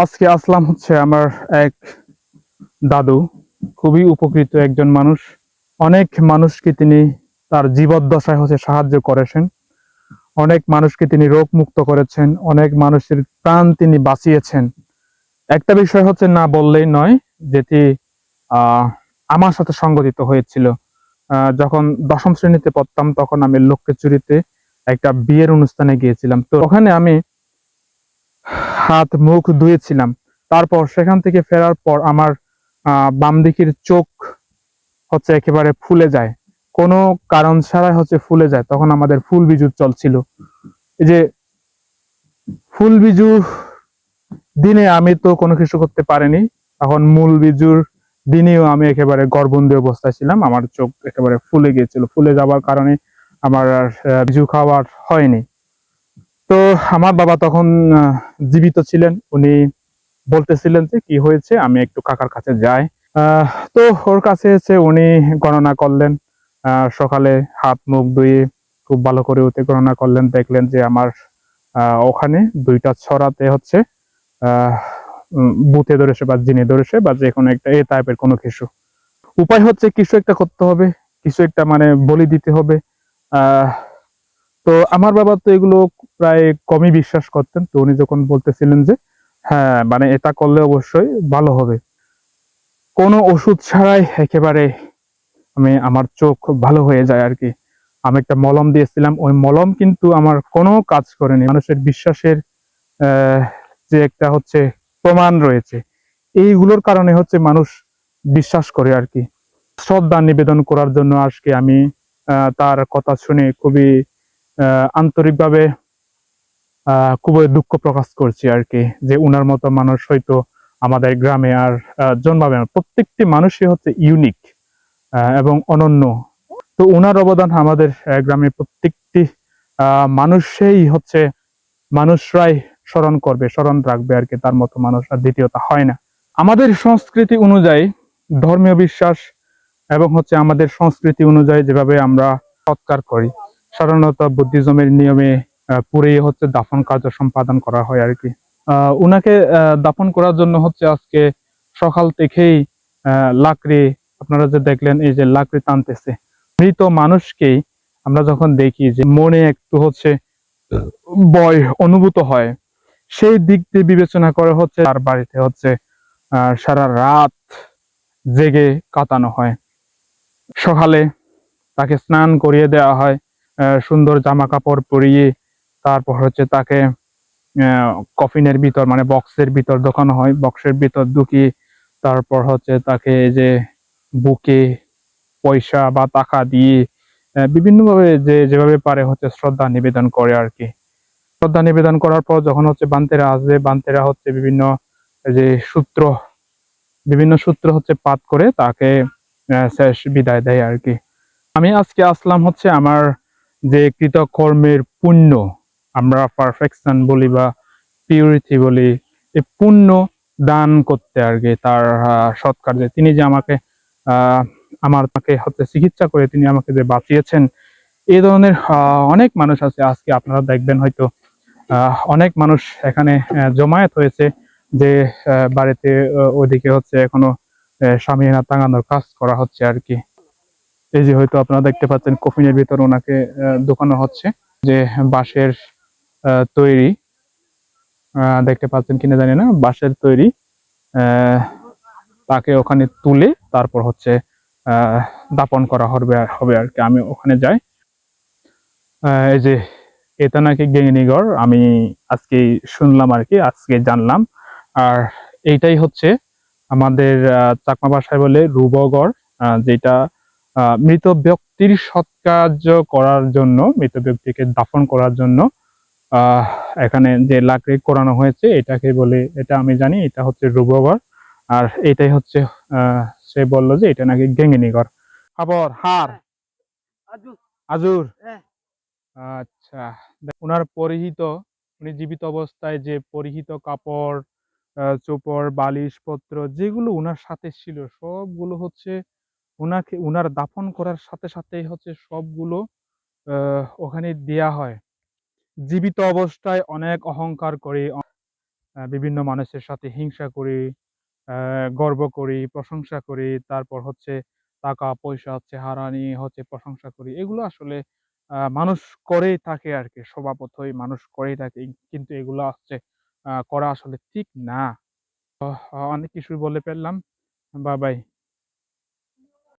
আজকে আসলাম হচ্ছে আমার এক দাদু, খুবই উপকৃত একজন মানুষ। অনেক মানুষকে তিনি তার জীবদ্দশায় হচ্ছে সাহায্য করেছেন। অনেক মানুষকে তিনি রোগ মুক্ত করেছেন। অনেক মানুষের প্রাণ তিনি বাঁচিয়েছেন। একটা বিষয় হচ্ছে না বললেই নয়, যেটি আমার সাথে সংগঠিত হয়েছিল। যখন দশম শ্রেণীতে পড়তাম, তখন আমি লক্ষ্মী চুরিতে একটা বিয়ের অনুষ্ঠানে গিয়েছিলাম। তো ওখানে আমি হাত, মুখ ধুয়েছিলাম। তারপর সেখান থেকে ফেরার পর আমার বাম দিকের চোখ হচ্ছে একেবারে ফুলে যায়। কোনো কারণ ছাড়াই হচ্ছে ফুলে যায়। তখন আমাদের ফুল বিজু চলছিল। এই যে ফুল বিজু দিনে আমি তো কোনো কিছু করতে পারিনি। তখন মূল বিজুর দিনেও আমি একেবারে গর্ভবন্দী অবস্থায় ছিলাম। আমার চোখ একেবারে ফুলে গিয়েছিল। ফুলে যাওয়ার কারণে আমার বিজু খাওয়ার হয়নি। তো আমার বাবা তখন জীবিত ছিলেন। উনি বলতেছিলেন যে, কি হয়েছে? আমি একটু কাকার কাছে যাই। তো ওর কাছে এসে উনি গণনা করলেন। সকালে হাত মুখ ধুয়ে খুব ভালো করে উঠে গণনা করলেন। দেখলেন যে আমার ওখানে দুইটা ছড়াতে হচ্ছে। বুথে ধরেছে বা জিনে ধরেছে বা যে কোনো একটা এ টাইপের কোনো কিছু। উপায় হচ্ছে কিছু একটা করতে হবে, কিছু একটা মানে বলি দিতে হবে। আহ তো আমার বাবা তো এগুলো প্রায় কমই বিশ্বাস করতেন। তো উনি যখন বলতেছিলেন যে হ্যাঁ মানে এটা করলে অবশ্যই ভালো হবে। কোনো ওষুধ ছাড়াই একেবারে আমি, আমার চোখ ভালো হয়ে যায় আর কি আমি একটা মলম দিয়েছিলাম। ওই মলম কিন্তু আমার কোনো কাজ করেনি। মানুষের বিশ্বাসের যে একটা হচ্ছে প্রমাণ রয়েছে। এইগুলোর কারণে হচ্ছে মানুষ বিশ্বাস করে আর কি শ্রদ্ধা নিবেদন করার জন্য আজকে আমি তার কথা শুনে খুবই আন্তরিকভাবে খুবই দুঃখ প্রকাশ করছি আর কি যে উনার মতো মানুষ হয়তো আমাদের গ্রামে আর জন্মাবে না। প্রত্যেকটি মানুষই হচ্ছে ইউনিক এবং অনন্য। তো উনার অবদান আমাদের আহ, গ্রামের প্রত্যেকটি মানুষই হচ্ছে মানুষরাই স্মরণ করবে স্মরণ রাখবে আর কি তার মতো মানুষ আর দ্বিতীয়তা হয় না। আমাদের সংস্কৃতি অনুযায়ী ধর্মীয় বিশ্বাস এবং হচ্ছে আমাদের সংস্কৃতি অনুযায়ী যেভাবে আমরা সৎকার করি সাধারণত বুদ্ধিজমের নিয়মে পুড়িয়ে হচ্ছে দাফন কার্য সম্পাদন করা হয় আর কি। উনাকে দাফন করার জন্য হচ্ছে আজকে সকাল থেকেই লাকড়ি, আপনারা যে দেখলেন এই যে লাকড়ি টানতেছে, মৃত মানুষকেই আমরা যখন দেখি যে মনে একটু হচ্ছে বয় অনুভূত হয়, সেই দিক দিয়ে বিবেচনা করে হচ্ছে তার বাড়িতে হচ্ছে সারা রাত জেগে কাটানো হয়। সকালে তাকে স্নান করিয়ে দেওয়া হয় সুন্দর জামা কাপড় পরিয়ে তারপর হচ্ছে তাকে কফিনের ভিতর মানে বক্সের ভিতর ঢোকানো হয়। বক্সের ভিতর ঢুকিয়ে তারপর হচ্ছে তাকে যে বুকে পয়সা বা টাকা দিয়ে বিভিন্নভাবে যে যেভাবে পারে হচ্ছে শ্রদ্ধা নিবেদন করে আর কি। শ্রদ্ধা নিবেদন করার পর যখন হচ্ছে বান্তেরা আসবে, বান্তেরা হচ্ছে বিভিন্ন যে সূত্র, বিভিন্ন সূত্র হচ্ছে পাঠ করে তাকে শেষ বিদায় দেয় আর কি। আমি আজকে আসলাম হচ্ছে আমার যে কৃতকর্মের পুণ্য আমরা পারফেকশন বলি বা পিউরিটি বলি এই পুণ্য দান করতে আর কি তার সৎকার্যে। তিনি যে আমাকে আমার তাকে হচ্ছে চিকিৎসা করে তিনি আমাকে যে বাঁচিয়েছেন এই ধরনের অনেক মানুষ আছে আজকে আপনারা দেখবেন হয়তো। অনেক মানুষ এখানে জমায়েত হয়েছে যে বাড়িতে আহ, ওইদিকে হচ্ছে এখনও আহ, সামিয়ানা টাঙানোর কাজ করা হচ্ছে আর কি। এই যে হয়তো আপনারা দেখতে পাচ্ছেন কফিনের ভিতর ওনাকে ঢোকানো হচ্ছে যে বাঁশের তৈরি। দেখতে পাচ্ছেন কিনা জানি না, বাঁশের তৈরি। তাকে ওখানে তুলে তারপর হচ্ছে দাপন করা হবে হবে আর কি। আমি ওখানে যাই। এই যে এটা নাকি গেঙ্গিনিগড় আমি আজকে শুনলাম আর কি, আজকে জানলাম। আর এইটাই হচ্ছে আমাদের চাকমা ভাষায় বলে রুবগড় যেটা মৃত ব্যক্তির সৎকার্য করার জন্য মৃত ব্যক্তিকে দাফন করার জন্য এখানে যে লাকড়ি করানো হয়েছে এটাকে বলে এটা আমি জানি এটা হচ্ছে রুবগড় আর এটাই হচ্ছে সে বলল যে এটা নাকি গেঙ্গিনিগড় খবর হার। আজুর। হ্যাঁ। আচ্ছা ওনার পরিহিত উনি জীবিত অবস্থায় যে পরিহিত কাপড় চোপড় বালিশ পত্র যেগুলো ওনার সাথে ছিল সবগুলো হচ্ছে ওনাকে ওনার দাফন করার সাথে সাথেই হচ্ছে সবগুলো ওখানে দেয়া হয়। জীবিত অবস্থায় অনেক অহংকার করে বিভিন্ন মানুষের সাথে হিংসা করি গর্ব করি, প্রশংসা করি, তারপর হচ্ছে টাকা, পয়সা হচ্ছে হারানি হচ্ছে প্রশংসা করি। এগুলো আসলে মানুষ করেই থাকে আর কি স্বভাবতই মানুষ করেই থাকে, কিন্তু এগুলো হচ্ছে করা আসলে ঠিক না। অনেক কিছুই বলে ফেললাম। বা বাই।